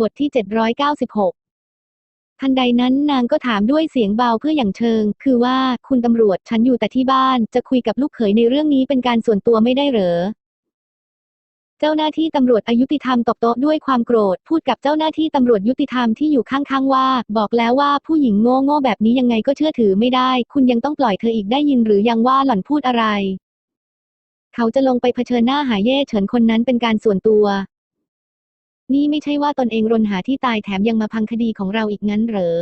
บทที่ 796 ทันใดนั้นนางก็ถามด้วยเสียงเบาเพื่ออย่างเชิง คือว่าคุณตำรวจฉันอยู่แต่ที่บ้าน จะคุยกับลูกเขยในเรื่องนี้เป็นการส่วนตัวไม่ได้เหรอ เจ้าหน้าที่ตำรวจอายุติธรรมตบโต๊ะด้วยความโกรธ พูดกับเจ้าหน้าที่ตำรวจยุติธรรมที่อยู่ข้างๆว่า บอกแล้วว่าผู้หญิงโง่โง่ๆแบบนี้ยังไงก็เชื่อถือไม่ได้ คุณยังต้องปล่อยเธออีกได้ยินหรือยังว่าหล่อนพูดอะไร เขาจะลงไปเผชิญหน้าหาเย่เฉินคนนั้นเป็นการส่วนตัว นี่ไม่ใช่ว่าตนเองรนหาที่ตายแถมยังมาพังคดีของเราอีกงั้นเหรอ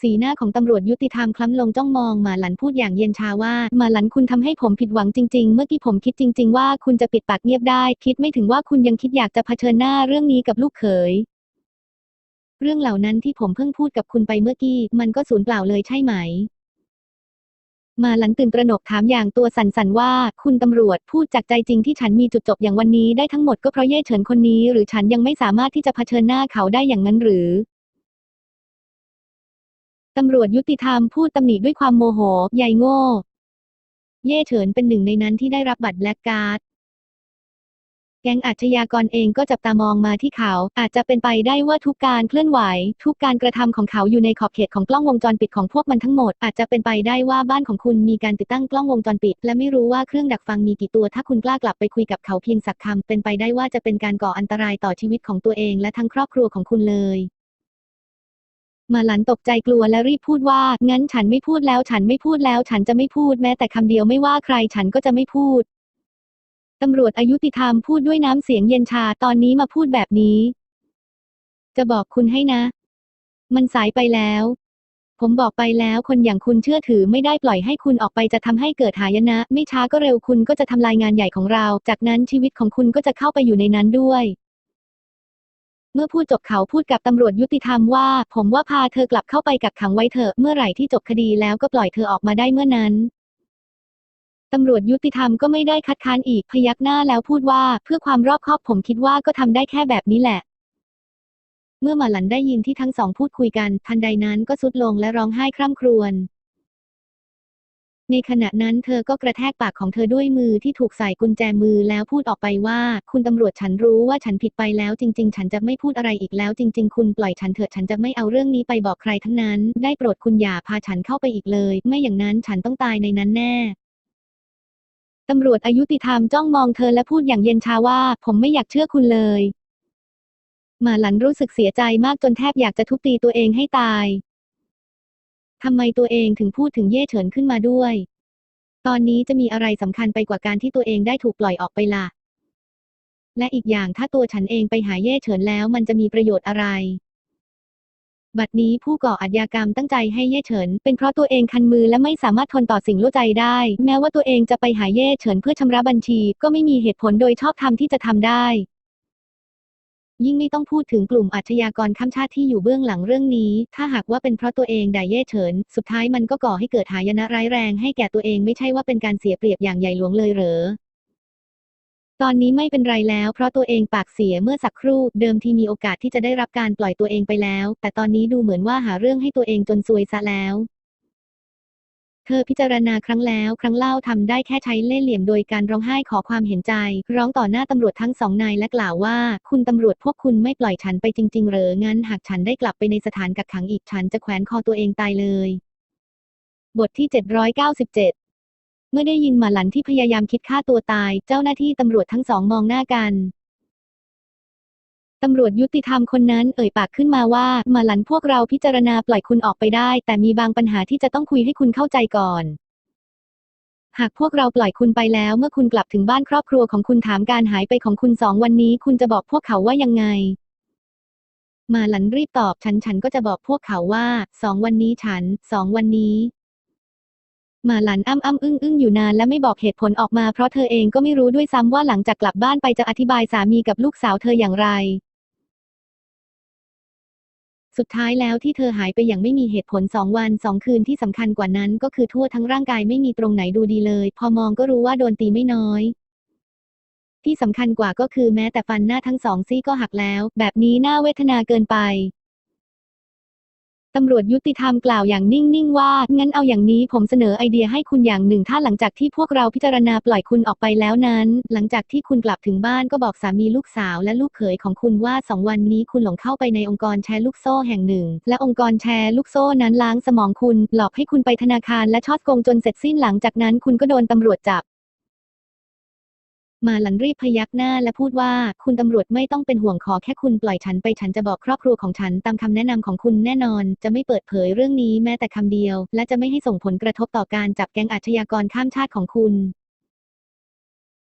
สีหน้าของตำรวจยุติธรรมคล้ำลงจ้องมองมาหลันพูดอย่างเย็นชาว่า มาหลันคุณทำให้ผมผิดหวังจริงๆ เมื่อกี้ผมคิดจริง ๆ ว่าคุณจะปิดปากเงียบได้ คิดไม่ถึงว่าคุณยังคิดอยากจะเผชิญหน้าเรื่องนี้กับลูกเขยเรื่องเหล่านั้นที่ผมเพิ่งพูดกับคุณไปเมื่อกี้ มันก็สูญเปล่าเลยใช่ไหม มาหลันตื่นตระหนกถามอย่างตัวสั่นๆว่า คุณตำรวจพูดจากใจจริงที่ฉันมีจุดจบอย่างวันนี้ได้ทั้งหมดก็เพราะเย่เฉินคนนี้ หรือฉันยังไม่สามารถที่จะเผชิญหน้าเขาได้อย่างนั้นหรือตำรวจยุติธรรมพูดตำหนิด้วยความโมโห ใหญ่โง่ เย่เฉินเป็นหนึ่งในนั้นที่ได้รับบัตรแบล็กการ์ด ก๊งอาชญากรเองก็จับตามองมาที่เขา อาจจะเป็นไปได้ว่าทุกการเคลื่อนไหว ทุกการกระทำของเขาอยู่ในขอบเขตของกล้องวงจรปิดของพวกมันทั้งหมด อาจจะเป็นไปได้ว่าบ้านของคุณมีการติดตั้งกล้องวงจรปิด และไม่รู้ว่าเครื่องดักฟังมีกี่ตัว ถ้าคุณกล้ากลับไปคุยกับเขาเพียงสักคำเป็นไปได้ว่าจะเป็นการก่ออันตรายต่อชีวิตของตัวเองและทั้งครอบครัวของคุณเลยมาหลันตกใจกลัวและรีบพูดว่า งั้นฉันไม่พูดแล้ว ฉันไม่พูดแล้ว ฉันจะไม่พูดแม้แต่คำเดียวไม่ว่าใคร ฉันก็จะไม่พูด ตำรวจอายุติธรรมพูดด้วยน้ำเสียงเย็นชาตอนนี้มาพูดแบบนี้ จะบอกคุณให้นะ มันสายไปแล้ว ผมบอกไปแล้วคนอย่างคุณเชื่อถือไม่ได้ปล่อยให้คุณออกไปจะทำให้เกิดหายนะ ไม่ช้าก็เร็วคุณก็จะทำลายงานใหญ่ของเรา จากนั้นชีวิตของคุณก็จะเข้าไปอยู่ในนั้นด้วย เมื่อพูดจบเขาพูดกับตำรวจยุติธรรมว่า ผมว่าพาเธอกลับเข้าไปกักขังไว้เถอะเมื่อไหร่ที่จบคดีแล้วก็ปล่อยเธอออกมาได้เมื่อนั้น ตำรวจยุติธรรมก็ไม่ได้คัดค้านอีกพยักหน้าแล้วพูดว่าเพื่อความรอบคอบผมคิดว่าก็ทำได้แค่แบบนี้แหละ เมื่อมาหลันได้ยินที่ทั้งสองพูดคุยกัน ทันใดนั้นก็สุดลงและร้องไห้คร่ำครวญในขณะนั้นเธอก็กระแทกปากของเธอด้วยมือที่ถูกใส่กุญแจมือแล้วพูดออกไปว่า คุณตำรวจฉันรู้ว่าฉันผิดไปแล้ว จริง ๆ ฉันจะไม่พูดอะไรอีกแล้ว จริง ๆ คุณปล่อยฉันเถอะฉันจะไม่เอาเรื่องนี้ไปบอกใครทั้งนั้น ได้โปรดคุณอย่าพาฉันเข้าไปอีกเลย ไม่อย่างนั้นฉันต้องตายในนั้นแน่ ตำรวจอายุติธรรมจ้องมองเธอและพูดอย่างเย็นชาว่า ผมไม่อยากเชื่อคุณเลยหมาหลันรู้สึกเสียใจมากจนแทบอยากจะทุบตีตัวเองให้ตายทำไมตัวเองถึงพูดถึงเย่เฉินขึ้นมาด้วย ตอนนี้จะมีอะไรสำคัญไปกว่าการที่ตัวเองได้ถูกปล่อยออกไปล่ะ และอีกอย่างถ้าตัวฉันเองไปหาเย่เฉินแล้วมันจะมีประโยชน์อะไร บัดนี้ผู้ก่ออาชญากรรมตั้งใจให้เย่เฉิน เป็นเพราะตัวเองคันมือและไม่สามารถทนต่อสิ่งรู้ใจได้ แม้ว่าตัวเองจะไปหาเย่เฉินเพื่อชำระบัญชี ก็ไม่มีเหตุผลโดยชอบธรรมที่จะทำได้ ยิ่งไม่ต้องพูดถึงกลุ่มอาชญากรข้ามชาติที่อยู่เบื้องหลังเรื่องนี้ ถ้าหากว่าเป็นเพราะตัวเองด่าเย่เฉิน สุดท้ายมันก็ก่อให้เกิดหายนะร้ายแรงให้แก่ตัวเองไม่ใช่ว่าเป็นการเสียเปรียบอย่างใหญ่หลวงเลยเหรอ ตอนนี้ไม่เป็นไรแล้ว เพราะตัวเองปากเสียเมื่อสักครู่ เดิมทีมีโอกาสที่จะได้รับการปล่อยตัวเองไปแล้ว แต่ตอนนี้ดูเหมือนว่าหาเรื่องให้ตัวเองจนซวยซะแล้ว เธอพิจารณาครั้งแล้ว ครั้งเล่าทำได้แค่ใช้เล่ห์เหลี่ยมโดยการร้องไห้ขอความเห็นใจ ร้องต่อหน้าตำรวจทั้งสองนายและกล่าวว่า คุณตำรวจพวกคุณไม่ปล่อยฉันไปจริง ๆ เหรองั้นหากฉันได้กลับไปในสถานกักขังอีกฉันจะแขวนคอตัวเองตายเลย บทที่ 797 เมื่อได้ยินหมาหลันที่พยายามคิดฆ่าตัวตาย เจ้าหน้าที่ตำรวจทั้งสองมองหน้ากัน ตำรวจยุติธรรมคนนั้นเอ่ยปากขึ้นมาว่าหมาหลันพวกเราพิจารณาปล่อยคุณออกไปได้ แต่มีบางปัญหาที่จะต้องคุยให้คุณเข้าใจก่อน หากพวกเราปล่อยคุณไปแล้วเมื่อคุณกลับถึงบ้านครอบครัวของคุณถามการหายไปของคุณสองวันนี้ คุณจะบอกพวกเขาว่ายังไงมาหลันรีบตอบฉันฉันก็จะบอกพวกเขาว่าสองวันนี้ฉันสองวันนี้ หมาหลันอ้ำอ้ำอึ้งอึ้งอยู่นานและไม่บอกเหตุผลออกมาเพราะเธอเองก็ไม่รู้ด้วยซ้ำว่าหลังจากกลับบ้านไปจะอธิบายสามีกับลูกสาวเธออย่างไร สุดท้ายแล้วที่เธอหายไปอย่างไม่มีเหตุผลสองวันสองคืนที่สำคัญกว่านั้นก็คือทั่วทั้งร่างกายไม่มีตรงไหนดูดีเลย พอมองก็รู้ว่าโดนตีไม่น้อย ที่สำคัญกว่าก็คือแม้แต่ฟันหน้าทั้งสองซี่ก็หักแล้ว แบบนี้น่าเวทนาเกินไป ตำรวจยุติธรรมกล่าวอย่างนิ่ง ๆ ว่า งั้นเอาอย่างนี้ผมเสนอไอเดียให้คุณอย่างหนึ่ง ถ้าหลังจากที่พวกเราพิจารณาปล่อยคุณออกไปแล้วนั้น หลังจากที่คุณกลับถึงบ้านก็บอกสามีลูกสาวและลูกเขยของคุณว่าสองวันนี้คุณหลงเข้าไปในองค์กรแชร์ลูกโซ่แห่งหนึ่ง และองค์กรแชร์ลูกโซ่นั้นล้างสมองคุณ หลอกให้คุณไปธนาคารและชอดโกงจนเสร็จสิ้นหลังจากนั้นคุณก็โดนตำรวจจับ มาหลันรีบพยักหน้าและพูดว่า คุณตำรวจไม่ต้องเป็นห่วงขอแค่คุณปล่อยฉันไปฉันจะบอกครอบครัวของฉันตามคำแนะนำของคุณแน่นอน จะไม่เปิดเผยเรื่องนี้แม้แต่คำเดียว และจะไม่ให้ส่งผลกระทบต่อการจับแก๊งอาชญากรข้ามชาติของคุณ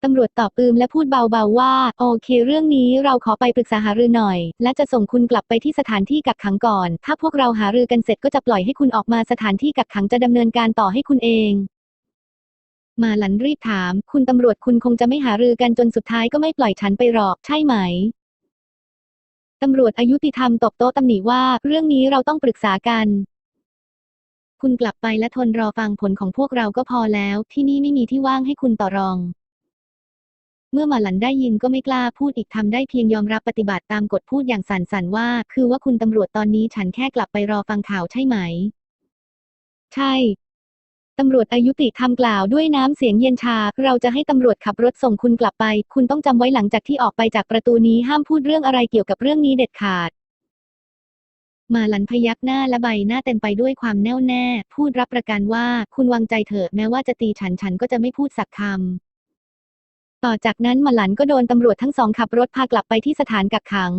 ตำรวจตอบปืมและพูดเบาๆว่า โอเค เรื่องนี้เราขอไปปรึกษาหารือหน่อย และจะส่งคุณกลับไปที่สถานที่กักขังก่อน ถ้าพวกเราหารือกันเสร็จก็จะปล่อยให้คุณออกมาสถานที่กักขังจะดำเนินการต่อให้คุณเอง มาหลันรีบถาม คุณตำรวจคุณคงจะไม่หารือกันจนสุดท้ายก็ไม่ปล่อยฉันไปหรอก ใช่ไหมตำรวจอายุติธรรมตบโต๊ะตำหนิว่า เรื่องนี้เราต้องปรึกษากัน คุณกลับไปและทนรอฟังผลของพวกเราก็พอแล้ว ที่นี่ไม่มีที่ว่างให้คุณต่อรอง เมื่อมาหลันได้ยินก็ไม่กล้าพูดอีกทำได้เพียงยอมรับปฏิบัติตามกฎพูดอย่างสั่นว่า คือว่าคุณตำรวจตอนนี้ฉันแค่กลับไปรอฟังข่าวใช่ไหม ใช่ ตำรวจอายุติธรรมกล่าวด้วยน้ำเสียงเย็นชา เราจะให้ตำรวจขับรถส่งคุณกลับไป คุณต้องจำไว้หลังจากที่ออกไปจากประตูนี้ห้ามพูดเรื่องอะไรเกี่ยวกับเรื่องนี้เด็ดขาด มาหลันพยักหน้าและใบหน้าเต็มไปด้วยความแน่วแน่ พูดรับประกันว่าคุณวางใจเถอะแม้ว่าจะตีฉันฉันก็จะไม่พูดสักคำต่อจากนั้นมาหลันก็โดนตำรวจทั้งสองขับรถพากลับไปที่สถานกักขัง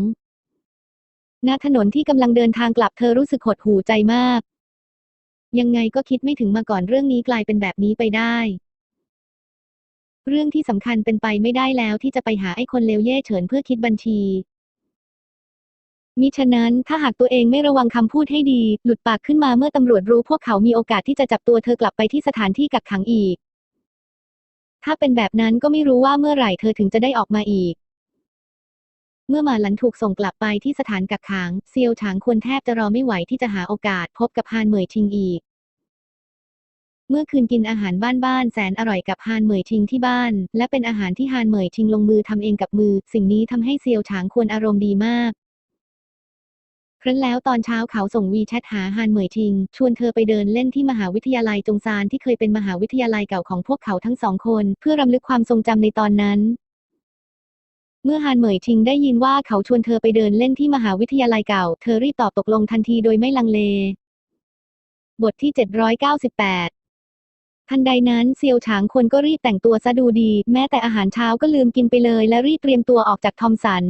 ณ ถนนที่กำลังเดินทางกลับเธอรู้สึกหดหู่ใจมาก ยังไงก็คิดไม่ถึงมาก่อนเรื่องนี้กลายเป็นแบบนี้ไปได้ เรื่องที่สำคัญเป็นไปไม่ได้แล้วที่จะไปหาไอ้คนเลวเย่เฉินเพื่อคิดบัญชีมิฉะนั้นถ้าหากตัวเองไม่ระวังคำพูดให้ดี หลุดปากขึ้นมาเมื่อตำรวจรู้พวกเขามีโอกาสที่จะจับตัวเธอกลับไปที่สถานที่กักขังอีก ถ้าเป็นแบบนั้นก็ไม่รู้ว่าเมื่อไหร่เธอถึงจะได้ออกมาอีก เมื่อมาหลันถูกส่งกลับไปที่สถานกักขังเซียวฉางควรแทบจะรอไม่ไหวที่จะหาโอกาสพบกับฮานเหมยชิงอีก เมื่อคืนกินอาหารบ้านๆแสนอร่อยกับฮานเหมยชิงที่บ้าน และเป็นอาหารที่ฮานเหมยชิงลงมือทำเองกับมือ สิ่งนี้ทำให้เซียวฉางควรอารมณ์ดีมากครั้นแล้วตอนเช้าเขาส่งวีแชทหาฮานเหมยชิง ชวนเธอไปเดินเล่นที่มหาวิทยาลัยจงซานที่เคยเป็นมหาวิทยาลัยเก่าของพวกเขาทั้งสองคน เพื่อรำลึกความทรงจำในตอนนั้น เมื่อฮานเหมยชิงได้ยินว่าเขาชวนเธอไปเดินเล่นที่มหาวิทยาลัยเก่า เธอรีบตอบตกลงทันทีโดยไม่ลังเล บทที่ 798 ทันใดนั้นเซียวฉางควรก็รีบแต่งตัวซะดูดี แม้แต่อาหารเช้าก็ลืมกินไปเลย และรีบเตรียมตัวออกจากทอมสัน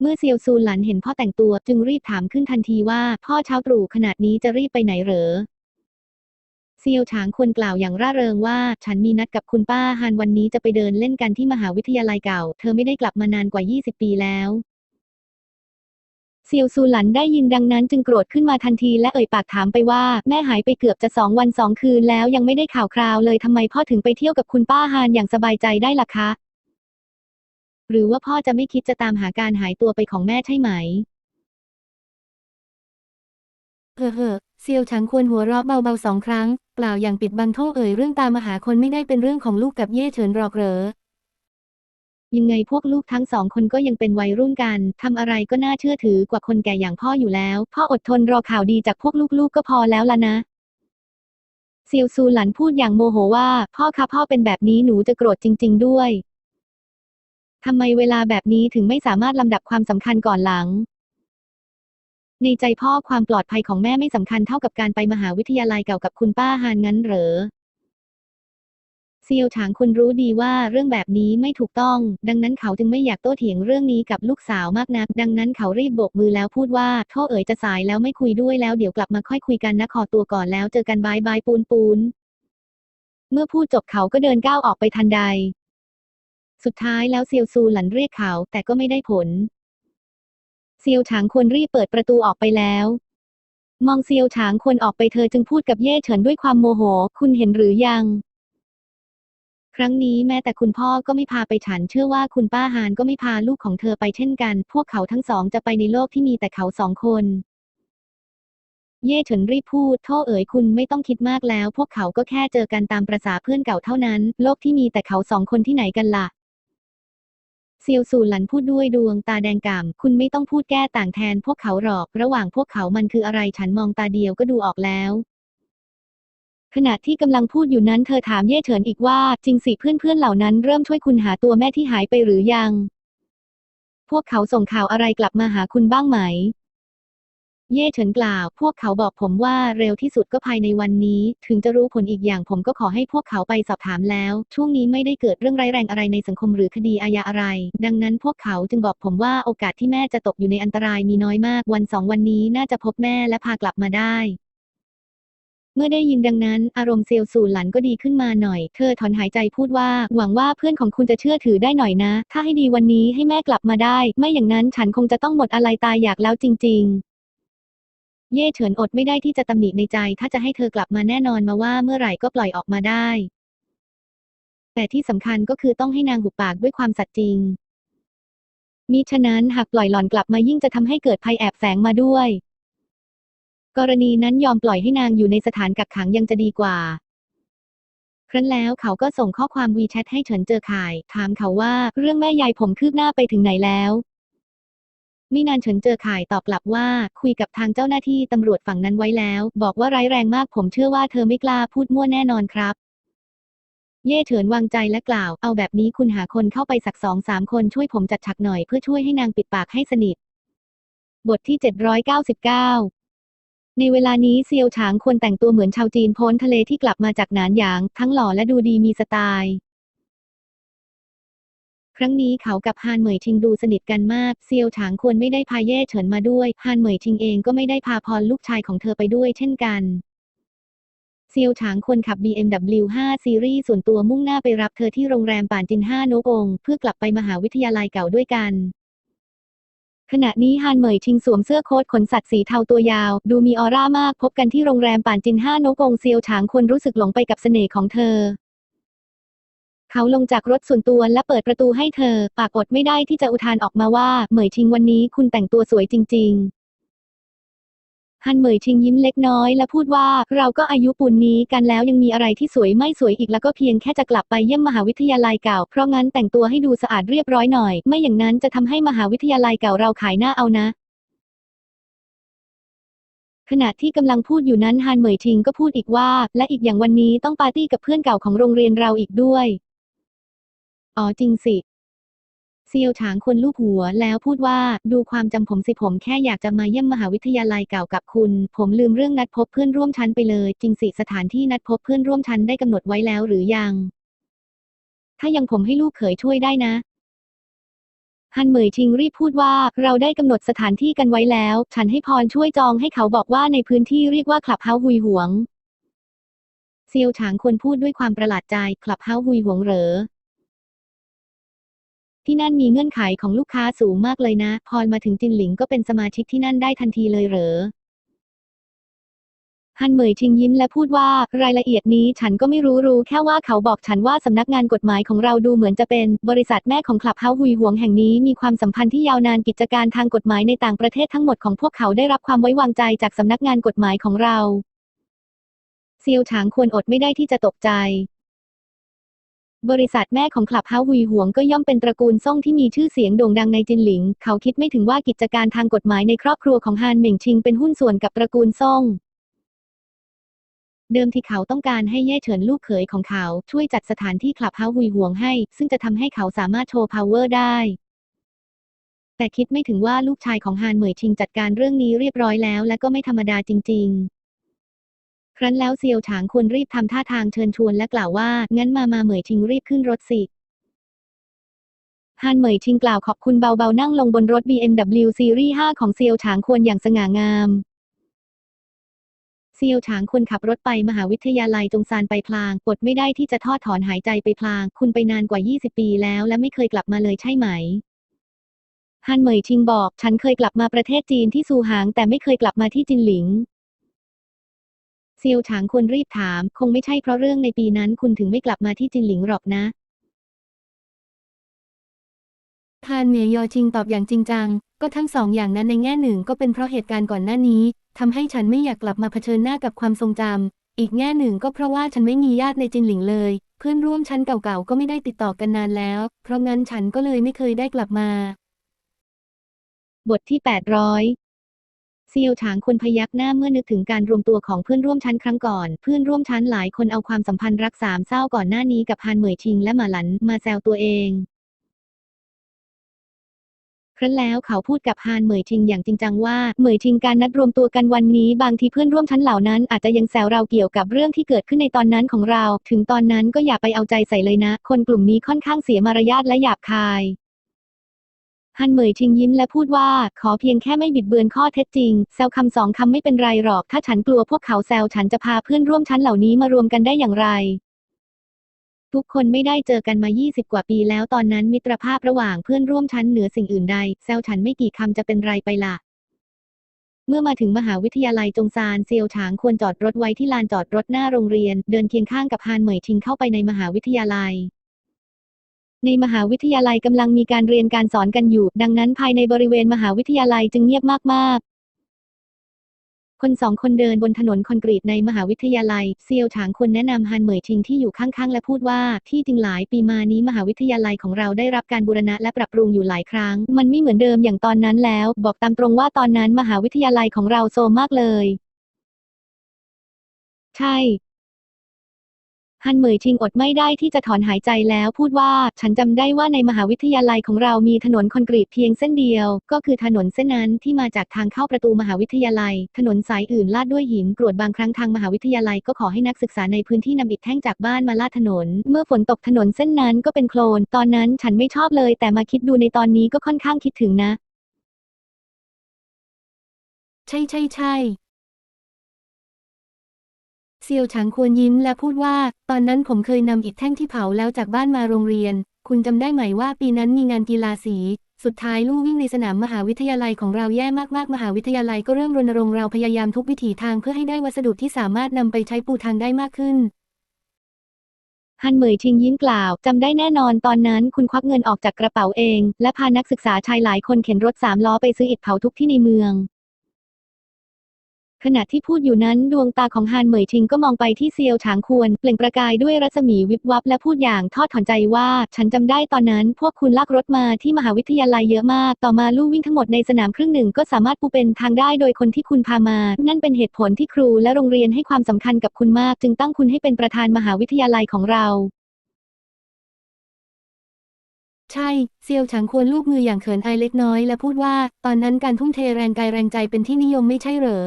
เมื่อเซียวซูหลันเห็นพ่อแต่งตัวจึงรีบถามขึ้นทันทีว่า พ่อเช้าตรู่ขนาดนี้จะรีบไปไหนเหรอ เซียวฉางควรกล่าวอย่างร่าเริงว่า ฉันมีนัดกับคุณป้าฮันวันนี้จะไปเดินเล่นกันที่มหาวิทยาลัยเก่า เธอไม่ได้กลับมานานกว่า 20 ปีแล้วเซียวซูหลันได้ยินดังนั้นจึงโกรธขึ้นมาทันทีและเอ่ยปากถามไปว่า แม่หายไปเกือบจะสองวันสองคืนแล้วยังไม่ได้ข่าวคราวเลยทำไมพ่อถึงไปเที่ยวกับคุณป้าฮานอย่างสบายใจได้ล่ะคะ หรือว่าพ่อจะไม่คิดจะตามหาการหายตัวไปของแม่ใช่ไหมเออเออเซียวฉังควรหัวเราะเบาๆสองครั้ง กล่าวอย่างปิดบังโทษเอ่ยเรื่องตามมหาคนไม่ได้เป็นเรื่องของลูกกับเย่เฉินหรอกเหรอยังไงพวกลูกทั้งสองคนก็ยังเป็นวัยรุ่นกันทำอะไรก็น่าเชื่อถือกว่าคนแก่อย่างพ่ออยู่แล้ว พ่ออดทนรอข่าวดีจากพวกลูกๆก็พอแล้วล่ะนะเซียวซูหลันพูดอย่างโมโหว่า พ่อคะพ่อเป็นแบบนี้หนูจะโกรธจริง ๆ ด้วยทำไมเวลาแบบนี้ถึงไม่สามารถลำดับความสำคัญก่อนหลัง ในใจพ่อความปลอดภัยของแม่ไม่สำคัญเท่ากับการไปมหาวิทยาลัยเก่ากับคุณป้าฮานงั้นเหรอเซียวฉางคุณรู้ดีว่าเรื่องแบบนี้ไม่ถูกต้อง ดังนั้นเขาจึงไม่อยากโต้เถียงเรื่องนี้กับลูกสาวมากนัก ดังนั้นเขารีบโบกมือแล้วพูดว่าโทษเอ๋ยจะสายแล้วไม่คุยด้วยแล้วเดี๋ยวกลับมาค่อยคุยกันนะขอตัวก่อนแล้วเจอกันบายบายปูนปูน เมื่อพูดจบเขาก็เดินก้าวออกไปทันใด สุดท้ายแล้วเซียวซูหลันเรียกเขาแต่ก็ไม่ได้ผล เซียวฉางควรรีบเปิดประตูออกไปแล้ว มองเซียวฉางควรออกไปเธอจึงพูดกับเย่เฉินด้วยความโมโห คุณเห็นหรือยัง ครั้งนี้แม้แต่คุณพ่อก็ไม่พาไปฉัน เชื่อว่าคุณป้าฮานก็ไม่พาลูกของเธอไปเช่นกัน พวกเขาทั้งสองจะไปในโลกที่มีแต่เขาสองคน เย่เฉินรีบพูดโทษเอ๋ยคุณไม่ต้องคิดมากแล้ว พวกเขาก็แค่เจอกันตามประษาเพื่อนเก่าเท่านั้น โลกที่มีแต่เขาสองคนที่ไหนกันล่ะ เซียวสู่หลันพูดด้วยดวงตาแดงก่ำคุณไม่ต้องพูดแก้ต่างแทนพวกเขาหรอก ระหว่างพวกเขามันคืออะไรฉันมองตาเดียวก็ดูออกแล้ว ขณะที่กำลังพูดอยู่นั้นเธอถามเย่เฉินอีกว่า จริงสิเพื่อนๆเหล่านั้นเริ่มช่วยคุณหาตัวแม่ที่หายไปหรือยัง พวกเขาส่งข่าวอะไรกลับมาหาคุณบ้างไหม เย่เฉินกล่าว พวกเขาบอกผมว่าเร็วที่สุดก็ภายในวันนี้ ถึงจะรู้ผลอีกอย่างผมก็ขอให้พวกเขาไปสอบถามแล้ว ช่วงนี้ไม่ได้เกิดเรื่องร้ายแรงอะไรในสังคมหรือคดีอาญาอะไร ดังนั้นพวกเขาจึงบอกผมว่าโอกาสที่แม่จะตกอยู่ในอันตรายมีน้อยมาก วันสองวันนี้น่าจะพบแม่และพากลับมาได้เมื่อได้ยินดังนั้น อารมณ์เซียวสู่หลันก็ดีขึ้นมาหน่อย เธอถอนหายใจพูดว่า หวังว่าเพื่อนของคุณจะเชื่อถือได้หน่อยนะ ถ้าให้ดีวันนี้ให้แม่กลับมาได้ ไม่อย่างนั้นฉันคงจะต้องหมดอะไรตายอยากแล้วจริง ๆ เย่เฉินอดไม่ได้ที่จะตำหนิในใจ ถ้าจะให้เธอกลับมาแน่นอนมาว่าเมื่อไหร่ก็ปล่อยออกมาได้ แต่ที่สำคัญก็คือต้องให้นางหุบปากด้วยความสัตย์จริง มิฉะนั้นหากปล่อยหล่อนกลับมายิ่งจะทำให้เกิดภัยแอบแฝงมาด้วย กรณีนั้นยอมปล่อยให้นางอยู่ในสถานกักขังยังจะดีกว่า ครั้นแล้วเขาก็ส่งข้อความวีแชทให้เฉินเจอข่าย ถามเขาว่าเรื่องแม่ยายผมคืบหน้าไปถึงไหนแล้ว ไม่นานเฉินเจอข่ายตอบกลับว่า คุยกับทางเจ้าหน้าที่ตำรวจฝั่งนั้นไว้แล้ว บอกว่าร้ายแรงมากผมเชื่อว่าเธอไม่กล้าพูดมั่วแน่นอนครับ เย่เฉินวางใจและกล่าว เอาแบบนี้คุณหาคนเข้าไปสักสองสามคนช่วยผมจัดฉากหน่อยเพื่อช่วยให้นางปิดปากให้สนิท บทที่ 799ในเวลานี้เซียวฉางควรแต่งตัวเหมือนชาวจีนพ้นทะเลที่กลับมาจากหนานหยาง ทั้งหล่อและดูดีมีสไตล์ ครั้งนี้เขากับฮานเหมยชิงดูสนิทกันมาก เซียวฉางควรไม่ได้พาเย่เฉินมาด้วย ฮานเหมยชิงเองก็ไม่ได้พาพรลูกชายของเธอไปด้วยเช่นกันเซียวฉางควรขับ BMW 5 ซีรีส์ส่วนตัวมุ่งหน้าไปรับเธอที่โรงแรมป่านจิน5โนกงเพื่อกลับไปมหาวิทยาลัยเก่าด้วยกัน ขณะนี้ฮานเหมยชิงสวมเสื้อโค้ทขนสัตว์สีเทาตัวยาว ดูมีออร่ามากพบกันที่โรงแรมป่านจิน5โนกงเซียวฉางควรรู้สึกหลงไปกับเสน่ห์ของเธอ เขาลงจากรถส่วนตัวและเปิดประตูให้เธอ ปากอดไม่ได้ที่จะอุทานออกมาว่าเหมยชิงวันนี้คุณแต่งตัวสวยจริง ๆ ฮันเหมยชิงยิ้มเล็กน้อยและพูดว่าเราก็อายุปูนนี้กันแล้วยังมีอะไรที่สวยไม่สวยอีกแล้วก็เพียงแค่จะกลับไปเยี่ยมมหาวิทยาลัยเก่า เพราะงั้นแต่งตัวให้ดูสะอาดเรียบร้อยหน่อย ไม่อย่างนั้นจะทำให้มหาวิทยาลัยเก่าเราขายหน้าเอานะขณะที่กำลังพูดอยู่นั้นฮานเหมยชิงก็พูดอีกว่า และอีกอย่างวันนี้ต้องปาร์ตี้กับเพื่อนเก่าของโรงเรียนเราอีกด้วย อ๋อจริงสิเซียวฉางควรลูบหัวแล้วพูดว่าดูความจำผมสิผมแค่อยากจะมาเยี่ยมมหาวิทยาลัยเก่ากับคุณ ผมลืมเรื่องนัดพบเพื่อนร่วมชั้นไปเลย จริงสิสถานที่นัดพบเพื่อนร่วมชั้นได้กำหนดไว้แล้วหรือยัง ถ้ายังผมให้ลูกเขยช่วยได้นะฮันเหมยชิงรีบพูดว่าเราได้กำหนดสถานที่กันไว้แล้ว ฉันให้พรช่วยจองให้เขาบอกว่าในพื้นที่เรียกว่าคลับเฮาหุยหวงเซียวฉางควรพูดด้วยความประหลาดใจคลับเฮาหุยหวงเหรอ ที่นั่นมีเงื่อนไขของลูกค้าสูงมากเลยนะ พอมาถึงจินหลิงก็เป็นสมาชิกที่นั่นได้ทันทีเลยเหรอฮันเหมยชิงยิ้มและพูดว่ารายละเอียดนี้ฉันก็ไม่รู้รู้แค่ว่าเขาบอกฉันว่าสำนักงานกฎหมายของเราดูเหมือนจะเป็น บริษัทแม่ของคลับเฮาหุยหวงแห่งนี้มีความสัมพันธ์ที่ยาวนานกิจการทางกฎหมายในต่างประเทศทั้งหมดของพวกเขาได้รับความไว้วางใจจากสำนักงานกฎหมายของเรา เซียวฉางควรอดไม่ได้ที่จะตกใจ บริษัทแม่ของคลับเฮาหุยหวงก็ย่อมเป็นตระกูลซ่งที่มีชื่อเสียงโด่งดังในจินหลิง เขาคิดไม่ถึงว่ากิจการทางกฎหมายในครอบครัวของฮานเหม่งชิงเป็นหุ้นส่วนกับตระกูลซ่งเดิมที่เขาต้องการให้เย่เฉินลูกเขยของเขาช่วยจัดสถานที่คลับเฮาหุยหวงให้ ซึ่งจะทำให้เขาสามารถโชว์พาวเวอร์ได้ แต่คิดไม่ถึงว่าลูกชายของฮานเหมยชิงจัดการเรื่องนี้เรียบร้อยแล้ว และก็ไม่ธรรมดาจริง ๆ ครั้นแล้วเซียวฉางควรรีบทำท่าทางเชิญชวนและกล่าวว่า งั้นมามาเหมยชิงรีบขึ้นรถสิฮานเหมยชิงกล่าวขอบคุณเบาๆนั่งลงบนรถ BMW ซีรีส์ 5 ของเซียวฉางควรอย่างสง่างาม เซียวฉางควรขับรถไปมหาวิทยาลัยจงซานไปพลางอดไม่ได้ที่จะทอดถอนหายใจไปพลาง คุณไปนานกว่า 20 ปีแล้วและไม่เคยกลับมาเลยใช่ไหมฮันเหมยชิงบอก ฉันเคยกลับมาประเทศจีนที่ซูหางแต่ไม่เคยกลับมาที่จินหลิง เซียวฉางควรรีบถาม คงไม่ใช่เพราะเรื่องในปีนั้นคุณถึงไม่กลับมาที่จินหลิงหรอกนะทานเหมียยอชิงตอบอย่างจริงจัง ก็ทั้งสองอย่างนั้นในแง่หนึ่งก็เป็นเพราะเหตุการณ์ก่อนหน้านี้ทำให้ฉันไม่อยากกลับมาเผชิญหน้ากับความทรงจำอีกแง่หนึ่งก็เพราะว่าฉันไม่มีญาติในจินหลิงเลย เพื่อนร่วมชั้นเก่าๆก็ไม่ได้ติดต่อกันนานแล้ว เพราะงั้นฉันก็เลยไม่เคยได้กลับมา บทที่ 800 เซียวฉางควรพยักหน้าเมื่อนึกถึงการรวมตัวของเพื่อนร่วมชั้นครั้งก่อน เพื่อนร่วมชั้นหลายคนเอาความสัมพันธ์รักสามเศร้าก่อนหน้านี้กับฮานเหมยชิงและหมาหลันมาแซวตัวเอง ครั้นแล้วเขาพูดกับฮานเหมยชิงอย่างจริงจังว่าเหมยชิงการนัดรวมตัวกันวันนี้บางทีเพื่อนร่วมชั้นเหล่านั้นอาจจะยังแซวเราเกี่ยวกับเรื่องที่เกิดขึ้นในตอนนั้นของเรา ถึงตอนนั้นก็อย่าไปเอาใจใส่เลยนะ คนกลุ่มนี้ค่อนข้างเสียมารยาทและหยาบคาย ฮันเหมยชิงยิ้มและพูดว่า ขอเพียงแค่ไม่บิดเบือนข้อเท็จจริง แซวคำสองคำไม่เป็นไรหรอก ถ้าฉันกลัวพวกเขาแซวฉันจะพาเพื่อนร่วมชั้นเหล่านี้มารวมกันได้อย่างไร ทุกคนไม่ได้เจอกันมา 20 กว่าปีแล้วตอนนั้นมิตรภาพระหว่างเพื่อนร่วมชั้นเหนือสิ่งอื่นใด แซวฉันไม่กี่คำจะเป็นไรไปล่ะเมื่อมาถึงมหาวิทยาลัยจงซานเซียวฉางควรจอดรถไว้ที่ลานจอดรถหน้าโรงเรียน เดินเคียงข้างกับฮานเหมยชิงเข้าไปในมหาวิทยาลัย ในมหาวิทยาลัยกำลังมีการเรียนการสอนกันอยู่ ดังนั้นภายในบริเวณมหาวิทยาลัยจึงเงียบมากๆ คนสองคนเดินบนถนนคอนกรีตในมหาวิทยาลัย เซียวฉางควรแนะนำฮันเหมยชิงที่อยู่ข้างๆ และพูดว่าที่จริงหลายปีมานี้มหาวิทยาลัยของเราได้รับการบูรณะและปรับปรุงอยู่หลายครั้ง มันไม่เหมือนเดิมอย่างตอนนั้นแล้ว บอกตามตรงว่าตอนนั้นมหาวิทยาลัยของเราโซมมากเลย ใช่ ฮันเหมยชิงอดไม่ได้ที่จะถอนหายใจแล้วพูดว่า ฉันจำได้ว่าในมหาวิทยาลัยของเรามีถนนคอนกรีตเพียงเส้นเดียว ก็คือถนนเส้นนั้นที่มาจากทางเข้าประตูมหาวิทยาลัย ถนนสายอื่นลาดด้วยหินกรวดบางครั้งทางมหาวิทยาลัยก็ขอให้นักศึกษาในพื้นที่นำอิฐแท่งจากบ้านมาลาดถนน เมื่อฝนตกถนนเส้นนั้นก็เป็นโคลน ตอนนั้นฉันไม่ชอบเลย แต่มาคิดดูในตอนนี้ก็ค่อนข้างคิดถึงนะ ใช่ใช่ใช่ เซียวฉางควรยิ้มและพูดว่า ตอนนั้นผมเคยนำอิฐแท่งที่เผาแล้วจากบ้านมาโรงเรียน คุณจำได้ไหมว่าปีนั้นมีงานกีฬาสี สุดท้ายลู่วิ่งในสนามมหาวิทยาลัยของเราแย่มากๆ มหาวิทยาลัยก็เริ่มรณรงค์เราพยายามทุกวิถีทางเพื่อให้ได้วัสดุที่สามารถนำไปใช้ปูทางได้มากขึ้นฮันเหมยชิงยิ้มกล่าว จำได้แน่นอนตอนนั้นคุณควักเงินออกจากกระเป๋าเอง และพานักศึกษาชายหลายคนเข็นรถสามล้อไปซื้ออิฐเผาทุกที่ในเมือง ขณะที่พูดอยู่นั้นดวงตาของฮานเหมยชิงก็มองไปที่เซียวฉางควร เปล่งประกายด้วยรัศมีวิบวับและพูดอย่างทอดถอนใจว่า ฉันจำได้ตอนนั้น พวกคุณลากรถมาที่มหาวิทยาลัยเยอะมาก ต่อมาลู่วิ่งทั้งหมดในสนามครึ่งหนึ่งก็สามารถปูเป็นทางได้โดยคนที่คุณพามา นั่นเป็นเหตุผลที่ครูและโรงเรียนให้ความสำคัญกับคุณมาก จึงตั้งคุณให้เป็นประธานมหาวิทยาลัยของเราใช่ เซียวฉางควรลูบมืออย่างเขินอายเล็กน้อยและพูดว่า ตอนนั้นการทุ่มเทแรงกายแรงใจเป็นที่นิยมไม่ใช่เหรอ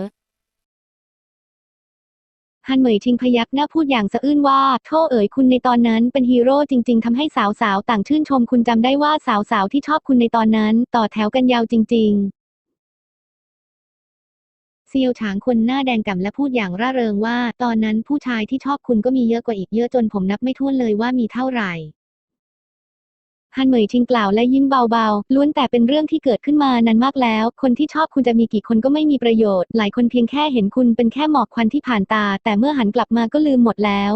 พันเหมยชิงพยักหน้าพูดอย่างสะอื้นว่า โท่เอ๋ยคุณในตอนนั้นเป็นฮีโร่จริง ๆทำให้สาวๆต่างชื่นชมคุณจำได้ว่าสาวๆที่ชอบคุณในตอนนั้น ต่อแถวกันยาวจริง ๆเซียวฉางคนหน้าแดงก่ำและพูดอย่างร่าเริงว่า ตอนนั้นผู้ชายที่ชอบคุณก็มีเยอะกว่าอีกเยอะจนผมนับไม่ถ้วนเลยว่ามีเท่าไหร่ ฮันเหมยชิงกล่าวและยิ้มเบาๆ ล้วนแต่เป็นเรื่องที่เกิดขึ้นมานานมากแล้ว คนที่ชอบคุณจะมีกี่คนก็ไม่มีประโยชน์ หลายคนเพียงแค่เห็นคุณเป็นแค่หมอกควันที่ผ่านตา แต่เมื่อหันกลับมาก็ลืมหมดแล้ว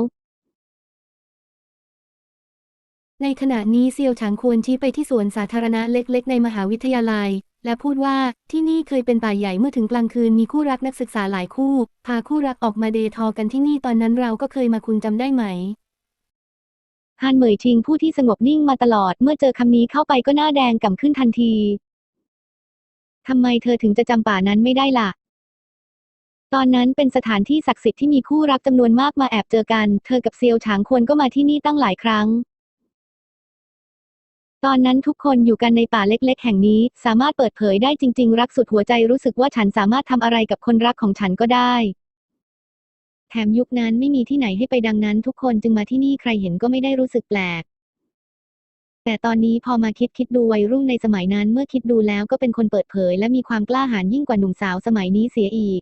ในขณะนี้เซียวฉางควรชี้ไปที่สวนสาธารณะเล็กๆ ในมหาวิทยาลัย และพูดว่าที่นี่เคยเป็นป่าใหญ่เมื่อถึงกลางคืนมีคู่รักนักศึกษาหลายคู่ พาคู่รักออกมาเดทอกันที่นี่ตอนนั้นเราก็เคยมาคุณจำได้ไหม ฮันเหมยชิงผู้ที่สงบนิ่งมาตลอดเมื่อเจอคำนี้เข้าไปก็หน้าแดงก่ำขึ้นทันที ทำไมเธอถึงจะจำป่านั้นไม่ได้ล่ะ ตอนนั้นเป็นสถานที่ศักดิ์สิทธิ์ที่มีคู่รักจำนวนมากมาแอบเจอกัน เธอกับเซียวฉางควรก็มาที่นี่ตั้งหลายครั้ง ตอนนั้นทุกคนอยู่กันในป่าเล็ก ๆ แห่งนี้ สามารถเปิดเผยได้จริง ๆ รักสุดหัวใจรู้สึกว่าฉันสามารถทำอะไรกับคนรักของฉันก็ได้ แถมยุคนั้นไม่มีที่ไหนให้ไปดังนั้นทุกคนจึงมาที่นี่ใครเห็นก็ไม่ได้รู้สึกแปลก แต่ตอนนี้พอมาคิดคิดดูวัยรุ่นในสมัยนั้นเมื่อคิดดูแล้วก็เป็นคนเปิดเผย และมีความกล้าหาญยิ่งกว่าหนุ่มสาวสมัยนี้เสียอีก